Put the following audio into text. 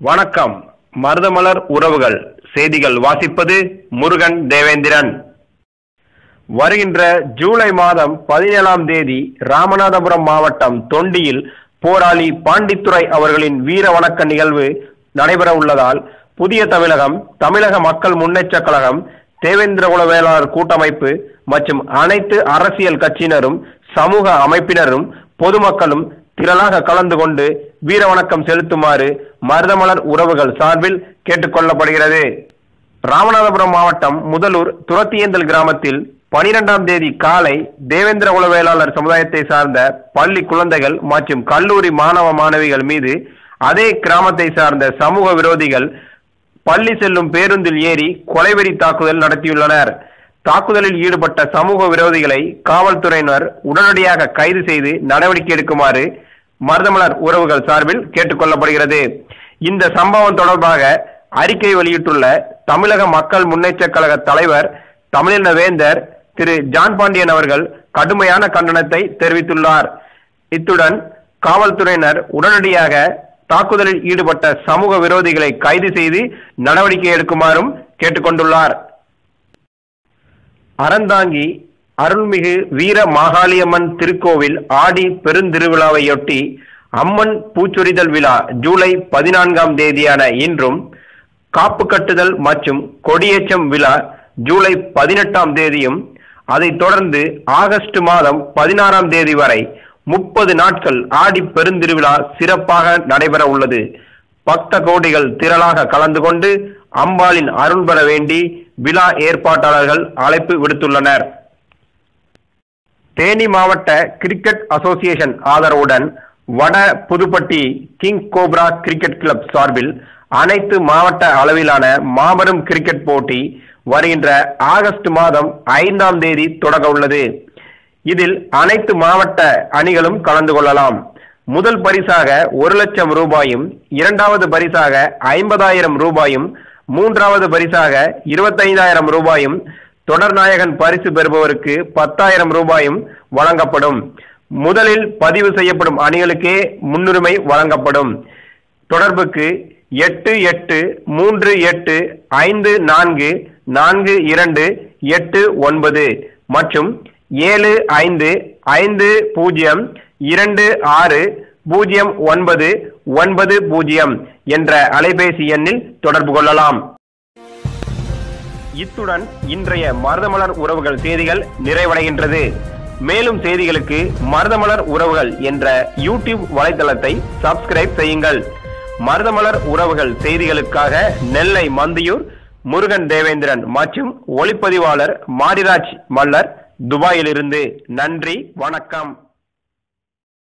வணக்கம். மருதமலர் உறவுகள் செய்திகள் வாசிப்பது முருகன் தேவேந்திரன். வருகின்ற ஜூலை மாதம் பதினேழாம் தேதி ராமநாதபுரம் மாவட்டம் தொண்டியில் போராளி பாண்டித்துரை அவர்களின் வீர வணக்க நிகழ்வு நடைபெற உள்ளதால் புதிய தமிழகம் தமிழக மக்கள் முன்னேற்ற கழகம் தேவேந்திர வேளாளர் கூட்டமைப்பு மற்றும் அனைத்து அரசியல் கட்சியினரும் சமூக அமைப்பினரும் பொதுமக்களும் திரளாக கலந்து கொண்டு வீர வணக்கம் செலுத்துமாறு மருதமலர் உறவுகள் சார்பில் கேட்டுக்கொள்ளப்படுகிறது. ராமநாதபுரம் மாவட்டம் முதலூர் துரத்தியந்தல் கிராமத்தில் பனிரெண்டாம் தேதி காலை தேவேந்திர உளவியலாளர் சமுதாயத்தை சார்ந்த பள்ளி குழந்தைகள் மற்றும் கல்லூரி மாணவ மாணவிகள் மீது அதே கிராமத்தை சார்ந்த சமூக விரோதிகள் பள்ளி செல்லும் பேருந்தில் ஏறி கொலைவெறி தாக்குதல் நடத்தியுள்ளனர். தாக்குதலில் ஈடுபட்ட சமூக விரோதிகளை காவல்துறையினர் உடனடியாக கைது செய்து நடவடிக்கை எடுக்குமாறு மருதமலர் உறவுகள் சார்பில் கேட்டுக்கொள்ளப்படுகிறது. இந்த சம்பவம் தொடர்பாக அறிக்கை வெளியிட்டுள்ள தமிழக மக்கள் முன்னேற்றக் கழக தலைவர் தமிழின வேந்தர் திரு ஜான் பாண்டியன் அவர்கள் கடுமையான கண்டனத்தை தெரிவித்துள்ளார். இத்துடன் காவல்துறையினர் உடனடியாக தாக்குதலில் ஈடுபட்ட சமூக விரோதிகளை கைது செய்து நடவடிக்கை எடுக்குமாறும் கேட்டுக்கொண்டுள்ளார். அறந்தாங்கி அருள்மிகு வீர மாகாளியம்மன் திருக்கோவில் ஆடி பெருந்திருவிழாவையொட்டி அம்மன் பூச்சொரிதல் விழா ஜூலை பதினான்காம் தேதியான இன்றும் காப்பு கட்டுதல் மற்றும் கொடியேற்றம் விழா ஜூலை பதினெட்டாம் தேதியும் அதைத் தொடர்ந்து ஆகஸ்ட் மாதம் பதினாறாம் தேதி வரை முப்பது நாட்கள் ஆடி பெருந்திருவிழா சிறப்பாக நடைபெற உள்ளது. பக்த கோடிகள் திரளாக கலந்து கொண்டு அம்பாளின் அருள் பெற வேண்டி விழா ஏற்பாட்டாளர்கள் அழைப்பு விடுத்துள்ளனர். தேனி மாவட்ட கிரிக்கெட் அசோசியேஷன் ஆதரவுடன் Vada Pudupatti king cobra cricket club சார்பில் அனைத்து மாவட்ட அளவிலான மாபெரும் கிரிக்கெட் போட்டி வருகின்ற ஆகஸ்ட் மாதம் ஐந்தாம் தேதி தொடங்க உள்ளது. இதில் அனைத்து மாவட்ட அணிகளும் கலந்து கொள்ளலாம். முதல் பரிசாக ஒரு லட்சம் ரூபாயும் இரண்டாவது பரிசாக ஐம்பதாயிரம் ரூபாயும் மூன்றாவது பரிசாக இருபத்தைந்தாயிரம் ரூபாயும் தொடர்நாயகன் பரிசு பெறுபவருக்கு பத்தாயிரம் ரூபாயும் வழங்கப்படும். முதலில் பதிவு செய்யப்படும் அணிகளுக்கே முன்னுரிமை வழங்கப்படும். தொடர்புக்கு எட்டு எட்டு மூன்று எட்டு ஐந்து நான்கு நான்கு இரண்டு எட்டு ஒன்பது மற்றும் ஏழு ஐந்து ஐந்து பூஜ்ஜியம் இரண்டு ஆறு பூஜ்ஜியம் ஒன்பது ஒன்பது பூஜ்ஜியம் என்ற அலைபேசி எண்ணில் தொடர்பு கொள்ளலாம். இத்துடன் இன்றைய மருதமலர் உறவுகள் செய்திகள் நிறைவடைகின்றது. மேலும் செய்திகளுக்கு மருதமலர் உறவுகள் என்ற யூடியூப் வலைதளத்தை சப்ஸ்கிரைப் செய்யுங்கள். மருதமலர் உறவுகள் செய்திகளுக்காக நெல்லை மந்தியூர் முருகன் தேவேந்திரன் மற்றும் ஒளிப்பதிவாளர் மாரிராஜ் மல்லர் துபாயிலிருந்து. நன்றி வணக்கம்.